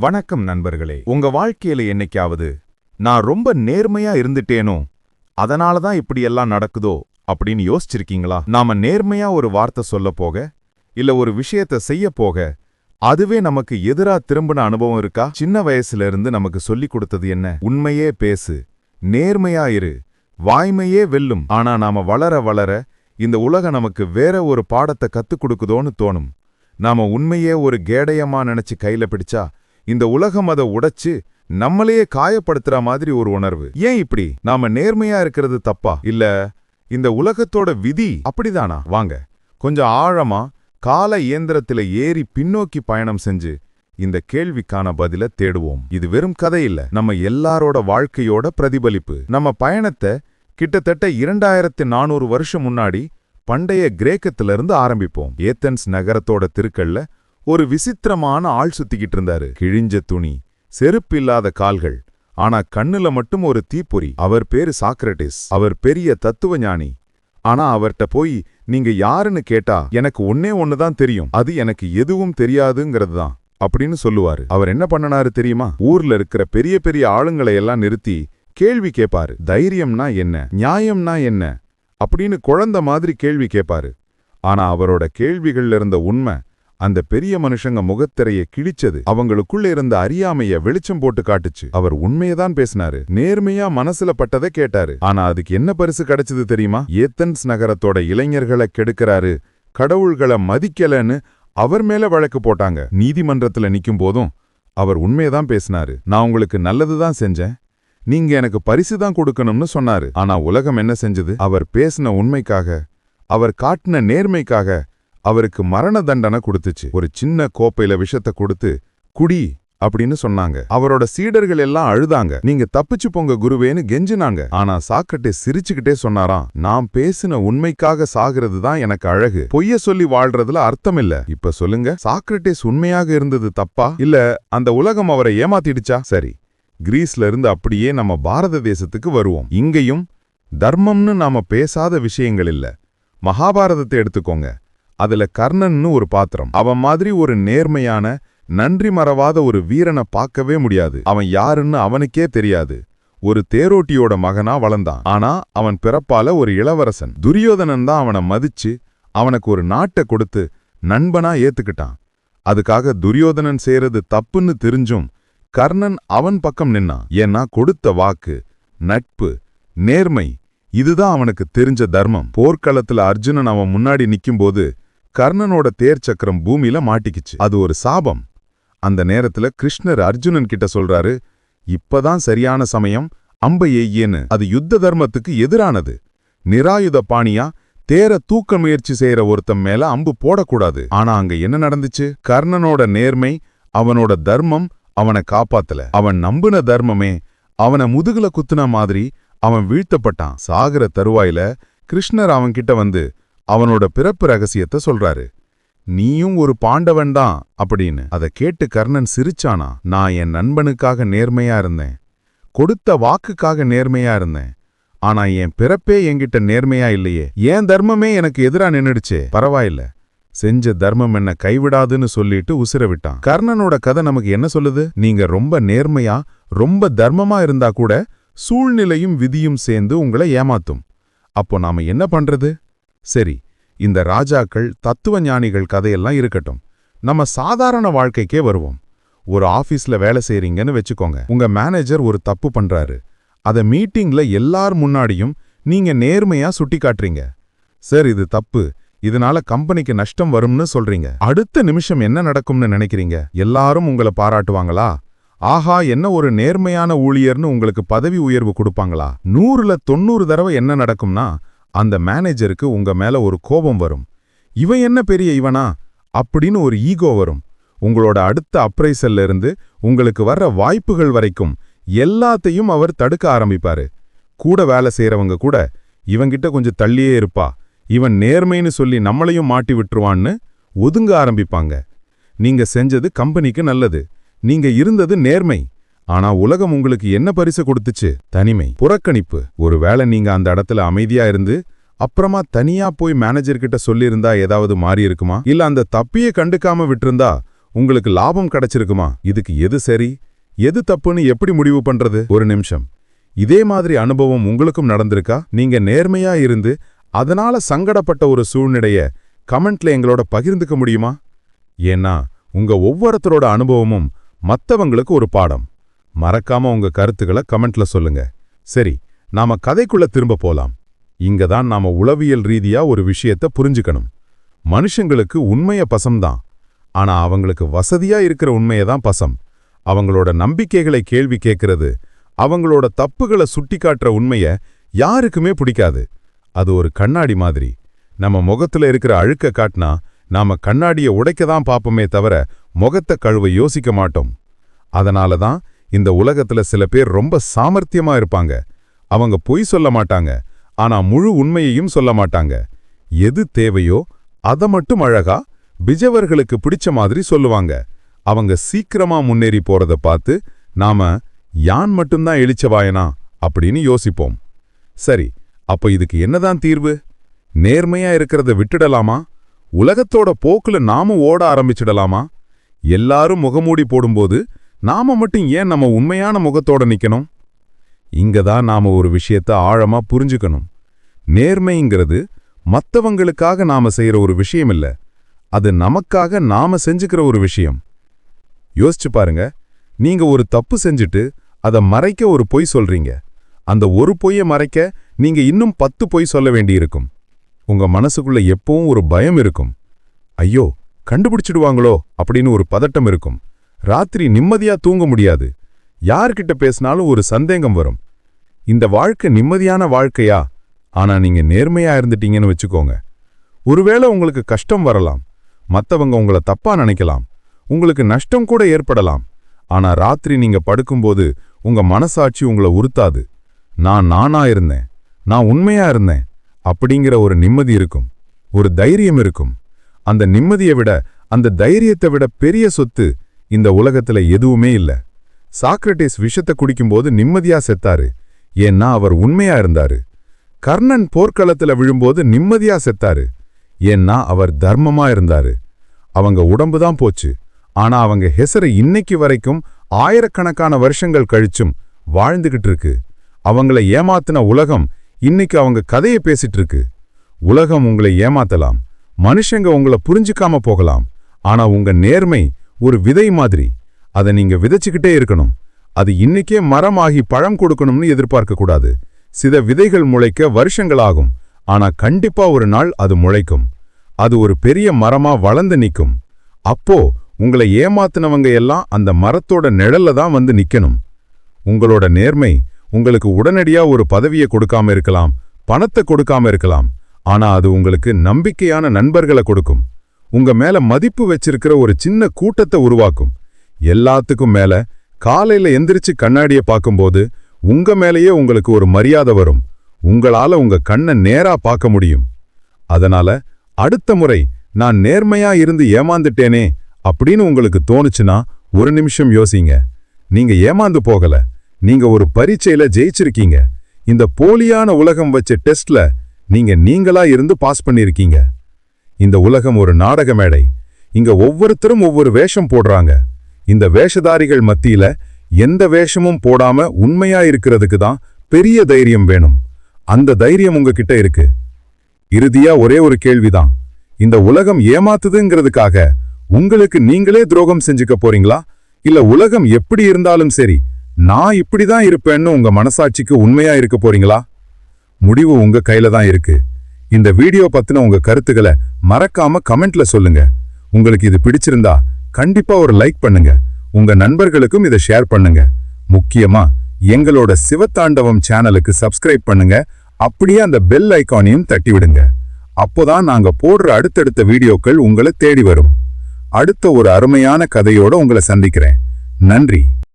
வணக்கம் நண்பர்களே. உங்க வாழ்க்கையில என்னைக்காவது நான் ரொம்ப நேர்மையா இருந்துட்டேனோ அதனால தான் இப்படி எல்லாம் நடக்குதோ அப்படின்னு யோசிச்சிருக்கீங்களா? நாம நேர்மையா ஒரு வார்த்தை சொல்ல போக இல்ல ஒரு விஷயத்த செய்ய போக அதுவே நமக்கு எதிரா திரும்பின அனுபவம் இருக்கா? சின்ன வயசுல இருந்து நமக்கு சொல்லிக் கொடுத்தது என்ன? உண்மையே பேசு. நேர்மையா இரு. வாய்மையே வெல்லும். ஆனா நாம வளர வளர இந்த உலக நமக்கு வேற ஒரு பாடத்தை கத்துக் கொடுக்குதோன்னு தோணும். நாம உண்மையே ஒரு கேடயமா நினைச்சு கையில பிடிச்சா இந்த உலகம் அதை உடைச்சு நம்மளையே காயப்படுத்துற மாதிரி ஒரு உணர்வு. ஏன் இப்படி? நாம நேர்மையா இருக்கிறது தப்பா? இல்ல இந்த உலகத்தோட விதி அப்படிதானா? வாங்க கொஞ்சம் ஆழமா கால இயந்திரத்தில ஏறி பின்னோக்கி பயணம் செஞ்சு இந்த கேள்விக்கான பதில தேடுவோம். இது வெறும் கதை இல்ல நம்ம எல்லாரோட வாழ்க்கையோட பிரதிபலிப்பு. நம்ம பயணத்தை கிட்டத்தட்ட இரண்டாயிரத்து நானூறு வருஷம் முன்னாடி பண்டைய கிரேக்கத்திலிருந்து ஆரம்பிப்போம். ஏத்தன்ஸ் நகரத்தோட திருக்கல்ல ஒரு விசித்திரமான ஆள் சுத்திக்கிட்டு இருந்தாரு. கிழிஞ்ச துணி செருப்பில்லாத கால்கள் ஆனா கண்ணுல மட்டும் ஒரு தீப்பொறி. அவர் பேரு சாக்ரட்டிஸ் அவர் பெரிய தத்துவ ஞானி ஆனா அவர்ட்ட போய் நீங்க யாருன்னு கேட்டா எனக்கு ஒன்னே ஒண்ணுதான் தெரியும். அது எனக்கு எதுவும் தெரியாதுங்கிறது தான் அப்படின்னு சொல்லுவாரு. அவர் என்ன பண்ணனாரு தெரியுமா? ஊர்ல இருக்கிற பெரிய பெரிய ஆளுங்களை எல்லாம் நிறுத்தி கேள்வி கேட்பாரு தைரியம்னா என்ன? நியாயம்னா என்ன? அப்படின்னு குழந்த மாதிரி கேள்வி கேட்பாரு ஆனா அவரோட கேள்விகள்ல இருந்த உண்மை அந்த பெரிய மனுஷங்க முகத்திரைய கிழிச்சது அவங்களுக்குள்ள இருந்த அறியாமைய வெளிச்சம் போட்டு காட்டுச்சு. அவர் உண்மையதான் பேசினாரு. நேர்மையா மனசுல பட்டதை கேட்டாரு. ஆனா அதுக்கு என்ன பரிசு கிடைச்சது தெரியுமா? ஏத்தன்ஸ் நகரத்தோட இளைஞர்களை கெடுக்கிறாரு. கடவுள்களை மதிக்கலன்னு அவர் மேல வழக்கு போட்டாங்க. நீதிமன்றத்துல நிக்கும் போதும் அவர் உண்மையதான் பேசினாரு. நான் உங்களுக்கு நல்லதுதான் செஞ்சேன். நீங்க எனக்கு பரிசு தான் கொடுக்கணும்னு சொன்னாரு. ஆனா உலகம் என்ன செஞ்சது? அவர் பேசின உண்மைக்காக அவர் காட்டின நேர்மைக்காக அவருக்கு மரண தண்டனை கொடுத்துச்சு. ஒரு சின்ன கோப்பையில விஷத்தை கொடுத்து குடி அப்படின்னு சொன்னாங்க. அவரோட சீடர்கள் எல்லாம் அழுதாங்க. நீங்க தப்பிச்சு போங்க குருவேன்னு கெஞ்சினாங்க. ஆனா சாக்கட்டை சிரிச்சுக்கிட்டே சொன்னாராம் நான் பேசின உண்மைக்காக சாகிறது தான் எனக்கு அழகு. பொய்ய சொல்லி வாழ்றதுல அர்த்தம் இல்ல இப்ப சொல்லுங்க சாக்ரட்டிஸ் உண்மையாக இருந்தது தப்பா? இல்ல அந்த உலகம் அவரை ஏமாத்திடுச்சா? சரி கிரீஸ்ல இருந்து அப்படியே நம்ம பாரத தேசத்துக்கு வருவோம். இங்கேயும் தர்மம்னு நாம பேசாத விஷயங்கள் இல்ல. மகாபாரதத்தை எடுத்துக்கோங்க. அதுல கர்ணன்னு ஒரு பாத்திரம். அவன் மாதிரி ஒரு நேர்மையான நன்றி மறவாத ஒரு வீரனை பார்க்கவே முடியாது. அவன் யாருன்னு அவனுக்கே தெரியாது. ஒரு தேரோட்டியோட மகனா வளர்ந்தான். ஆனா அவன் பிறப்பால ஒரு இளவரசன். துரியோதனன் தான் அவனை மதிச்சு அவனுக்கு ஒரு நாட்டை கொடுத்து நண்பனா ஏத்துக்கிட்டான். அதுக்காக துரியோதனன் செய்யறது தப்புன்னு தெரிஞ்சும் கர்ணன் அவன் பக்கம் நின்னான். ஏன்னா கொடுத்த வாக்கு நட்பு நேர்மை இதுதான் அவனுக்கு தெரிஞ்ச தர்மம். போர்க்களத்துல அர்ஜுனன் அவன் முன்னாடி நிக்கும்போது கர்ணனோட தேர் சக்கரம் பூமியில மாட்டிக்கிச்சு. அது ஒரு சாபம். அந்த நேரத்துல கிருஷ்ணர் அர்ஜுனன் கிட்ட சொல்றாரு இப்பதான் சரியான சமயம் அம்ப எய்யேன்னு. அது யுத்த தர்மத்துக்கு எதிரானது. நிராயுத பாணியா தேர தூக்க முயற்சி செய்யற ஒருத்தன் மேல அம்பு போடக்கூடாது. ஆனா அங்க என்ன நடந்துச்சு? கர்ணனோட நேர்மை அவனோட தர்மம் அவனை காப்பாத்தல. அவன் நம்புன தர்மமே அவன முதுகுல குத்துன மாதிரி அவன் வீழ்த்தப்பட்டான். சாகர தருவாயில கிருஷ்ணர் அவன்கிட்ட வந்து அவனோட பிறப்பு ரகசியத்தை சொல்றாரு. நீயும் ஒரு பாண்டவன் தான் அப்படின்னு. அதை கேட்டு கர்ணன் சிரிச்சானா? நான் என் நண்பனுக்காக நேர்மையா இருந்தேன். கொடுத்த வாக்குக்காக நேர்மையா இருந்தேன். ஆனா என் பிறப்பே என்கிட்ட நேர்மையா இல்லையே. ஏன் தர்மமே எனக்கு எதிரா நின்னுடுச்சே. பரவாயில்ல. செஞ்ச தர்மம் என்ன கைவிடாதுன்னு சொல்லிட்டு உசிர விட்டான். கர்ணனோட கதை நமக்கு என்ன சொல்லுது? நீங்க ரொம்ப நேர்மையா ரொம்ப தர்மமா இருந்தா கூட சூழ்நிலையும் விதியும் சேர்ந்து உங்களை ஏமாத்தும். அப்போ நாம என்ன பண்றது? சரி இந்த ராஜாக்கள் தத்துவ ஞானிகள் கதையெல்லாம் இருக்கட்டும். நம்ம சாதாரண வாழ்க்கைக்கே வருவோம். ஒரு ஆபீஸ்ல வேலை செய்றீங்கன்னு வச்சுக்கோங்க. உங்க மேனேஜர் ஒரு தப்பு பண்றாரு. அத மீட்டிங்ல எல்லார் முன்னாடியும் நீங்க நேர்மையா சுட்டி காட்டுறீங்க சார் இது தப்பு. இதனால கம்பெனிக்கு நஷ்டம் வரும்னு சொல்றீங்க. அடுத்த நிமிஷம் என்ன நடக்கும்னு நினைக்கிறீங்க? எல்லாரும் உங்களை பாராட்டுவாங்களா? ஆஹா என்ன ஒரு நேர்மையான ஊழியர்னு உங்களுக்கு பதவி உயர்வு கொடுப்பாங்களா? நூறுல தொண்ணூறு தடவை என்ன நடக்கும்னா அந்த மேனேஜருக்கு உங்க மேல ஒரு கோபம் வரும். இவன் என்ன பெரிய இவனா? அப்படின்னு ஒரு ஈகோ வரும். உங்களோட அடுத்த அப்ரைசல்ல இருந்து உங்களுக்கு வர்ற வாய்ப்புகள் வரைக்கும் எல்லாத்தையும் அவர் தடுக்க ஆரம்பிப்பாரு. கூட வேலை செய்யறவங்க கூட இவங்கிட்ட கொஞ்சம் தள்ளியே இருப்பா. இவன் நேர்மைன்னு சொல்லி நம்மளையும் மாட்டி விட்டுருவான்னு ஒதுங்க ஆரம்பிப்பாங்க. நீங்க செஞ்சது கம்பெனிக்கு நல்லது. நீங்க இருந்தது நேர்மை. ஆனா உலகம் உங்களுக்கு என்ன பரிசு கொடுத்துச்சு? தனிமை. புறக்கணிப்பு. ஒருவேளை நீங்க அந்த இடத்துல அமைதியா இருந்து அப்புறமா தனியா போய் மேனேஜர் கிட்ட சொல்லியிருந்தா ஏதாவது மாறி இருக்குமா? இல்ல அந்த தப்பிய கண்டுக்காம விட்டிருந்தா உங்களுக்கு லாபம் கிடைச்சிருக்குமா? இதுக்கு எது சரி? எது தப்புன்னு எப்படி முடிவு பண்றது? ஒரு நிமிஷம். இதே மாதிரி அனுபவம் உங்களுக்கும் நடந்திருக்கா? நீங்க நேர்மையா இருந்து அதனால சங்கடப்பட்ட ஒரு சூழ்நிலைய கமெண்ட்ல எங்களோட பகிர்ந்துக்க முடியுமா? ஏன்னா உங்க ஒவ்வொருத்தரோட அனுபவமும் மத்தவங்களுக்கு ஒரு பாடம். மறக்காம உங்க கருத்துக்களை கமெண்ட்ல சொல்லுங்க. சரி நாம கதைக்குள்ள திரும்ப போலாம். இங்க தான் நாம உளவியல் ரீதியா ஒரு விஷயத்த புரிஞ்சுக்கணும். மனுஷங்களுக்கு உண்மைய பசம்தான். ஆனா அவங்களுக்கு வசதியா இருக்கிற உண்மையை தான் பசம். அவங்களோட நம்பிக்கைகளை கேள்வி கேட்கறது அவங்களோட தப்புகளை சுட்டிக்காட்டுற உண்மைய யாருக்குமே பிடிக்காது. அது ஒரு கண்ணாடி மாதிரி. நம்ம முகத்துல இருக்கிற அழுக்க காட்டினா நாம கண்ணாடிய உடைக்க தான் பாப்போமே தவிர முகத்த கழுவ யோசிக்க மாட்டோம். அதனால தான் இந்த உலகத்துல சில பேர் ரொம்ப சாமர்த்தியமா இருப்பாங்க. அவங்க பொய் சொல்ல மாட்டாங்க. ஆனா முழு உண்மையையும் சொல்ல மாட்டாங்க. எது தேவையோ அத மட்டும் அழகா பிஜவர்களுக்கு பிடிச்ச மாதிரி சொல்லுவாங்க. அவங்க சீக்கிரமா முன்னேறி போறத பார்த்து நாம யான் மட்டும்தான் எளிச்சவாயனா அப்படின்னு யோசிப்போம். சரி அப்ப இதுக்கு என்னதான் தீர்வு? நேர்மையா இருக்கிறத விட்டுடலாமா? உலகத்தோட போக்குல நாமும் ஓட ஆரம்பிச்சிடலாமா? எல்லாரும் முகமூடி போடும்போது நாம மட்டும் ஏன் நம்ம உண்மையான முகத்தோட நிக்கணும்? இங்க தான் நாம ஒரு விஷயத்த ஆழமா புரிஞ்சுக்கணும். நேர்மைங்கிறது மத்தவங்களுக்காக நாம செய்யற ஒரு விஷயம் இல்ல அது நமக்காக நாம செஞ்சுக்கிற ஒரு விஷயம். யோசிச்சு பாருங்க. நீங்க ஒரு தப்பு செஞ்சுட்டு அதை மறைக்க ஒரு பொய் சொல்றீங்க. அந்த ஒரு பொய்ய மறைக்க நீங்க இன்னும் பத்து பொய் சொல்ல வேண்டியிருக்கும். உங்க மனசுக்குள்ள எப்பவும் ஒரு பயம் இருக்கும். ஐயோ கண்டுபிடிச்சிடுவாங்களோ அப்படின்னு ஒரு பதட்டம் இருக்கும். ராத்திரி நிம்மதியா தூங்க முடியாது. யார்கிட்ட பேசினாலும் ஒரு சந்தேகம் வரும். இந்த வாழ்க்கை நிம்மதியான வாழ்க்கையா? ஆனா நீங்க நேர்மையா இருந்துட்டீங்கன்னு வச்சுக்கோங்க. ஒருவேளை உங்களுக்கு கஷ்டம் வரலாம். மத்தவங்க உங்களை தப்பா நினைக்கலாம். உங்களுக்கு நஷ்டம் கூட ஏற்படலாம். ஆனா ராத்திரி நீங்க படுக்கும்போது உங்க மனசாட்சி உங்களை உறுத்தாது. நான் நானா இருந்தேன். நான் உண்மையா இருந்தேன். அப்படிங்கிற ஒரு நிம்மதி இருக்கும். ஒரு தைரியம் இருக்கும். அந்த நிம்மதியை விட அந்த தைரியத்தை விட பெரிய சொத்து இந்த உலகத்துல எதுவுமே இல்ல. சாக்ரட்டிஸ் விஷத்தை குடிக்கும்போது நிம்மதியா செத்தாரு. ஏன்னா அவர் உண்மையா இருந்தாரு. கர்ணன் போர்க்களத்துல விழும்போது நிம்மதியா செத்தாரு. ஏன்னா அவர் தர்மமா இருந்தாரு. அவங்க உடம்பு தான் போச்சு. ஆனா அவங்க ஹெசரை இன்னைக்கு வரைக்கும் ஆயிரக்கணக்கான வருஷங்கள் கழிச்சும் வாழ்ந்துகிட்டு இருக்கு. அவங்கள ஏமாத்தின உலகம் இன்னைக்கு அவங்க கதையை பேசிட்டு இருக்கு. உலகம் உங்களை ஏமாத்தலாம். மனுஷங்க உங்களை புரிஞ்சுக்காம போகலாம். ஆனா உங்க நேர்மை ஒரு விதை மாதிரி. அதை நீங்க விதைச்சுக்கிட்டே இருக்கணும். அது இன்னைக்கே மரமாகி பழம் கொடுக்கணும்னு எதிர்பார்க்க கூடாது. சில விதைகள் முளைக்க வருஷங்கள் ஆகும். ஆனா கண்டிப்பா ஒரு நாள் அது முளைக்கும். அது ஒரு பெரிய மரமா வளர்ந்து நிக்கும் அப்போ உங்களை ஏமாத்தினவங்க எல்லாம் அந்த மரத்தோட நிழல்ல தான் வந்து நிக்கணும். உங்களோட நேர்மை உங்களுக்கு உடனடியா ஒரு பதவியை கொடுக்காம இருக்கலாம் பணத்தை கொடுக்காம இருக்கலாம். ஆனா அது உங்களுக்கு நம்பிக்கையான நண்பர்களை கொடுக்கும். உங்க மேல மதிப்பு வச்சிருக்கிற ஒரு சின்ன கூட்டத்தை உருவாக்கும். எல்லாத்துக்கும் மேல காலையில எந்திரிச்சு கண்ணாடிய பார்க்கும்போது உங்க மேலேயே உங்களுக்கு ஒரு மரியாதை வரும். உங்களால உங்க கண்ணை நேரா பார்க்க முடியும். அதனால அடுத்த முறை நான் நேர்மையா இருந்து ஏமாந்துட்டேனே அப்படின்னு உங்களுக்கு தோணுச்சுன்னா ஒரு நிமிஷம் யோசிங்க. நீங்க ஏமாந்து போகல. நீங்க ஒரு பரீட்சையில ஜெயிச்சிருக்கீங்க. இந்த போலியான உலகம் வச்ச டெஸ்ட்ல நீங்க நீங்களா இருந்து பாஸ் பண்ணிருக்கீங்க இந்த உலகம் ஒரு நாடக மேடை. இங்க ஒவ்வொருத்தரும் ஒவ்வொரு வேஷம் போடுறாங்க. இந்த வேஷதாரிகள் மத்தியில எந்த வேஷமும் போடாம உண்மையா இருக்கிறதுக்கு தான் பெரிய தைரியம் வேணும். அந்த தைரியம் உங்ககிட்ட இருக்கு. இறுதியா ஒரே ஒரு கேள்விதான். இந்த உலகம் ஏமாத்துதுங்கிறதுக்காக உங்களுக்கு நீங்களே துரோகம் செஞ்சுக்க போறீங்களா? இல்ல உலகம் எப்படி இருந்தாலும் சரி நான் இப்படிதான் இருப்பேன்னு உங்க மனசாட்சிக்கு உண்மையா இருக்க போறீங்களா? முடிவு உங்க கையில தான் இருக்கு. இந்த வீடியோ பத்தின உங்க கருத்துக்களை மறக்காம கமெண்ட்ல சொல்லுங்க. உங்களுக்கு இது பிடிச்சிருந்தா கண்டிப்பா ஒரு லைக் பண்ணுங்க. உங்க நண்பர்களுக்கும் இதை ஷேர் பண்ணுங்க. முக்கியமா எங்களோட சிவத்தாண்டவம் சேனலுக்கு சப்ஸ்கிரைப் பண்ணுங்க. அப்படியே அந்த பெல் ஐகானையும் தட்டி விடுங்க. அப்போதான் நாங்க போடுற அடுத்தடுத்த வீடியோக்கள் உங்களை தேடி வரும். அடுத்த ஒரு அருமையான கதையோட உங்களை சந்திக்கிறேன். நன்றி.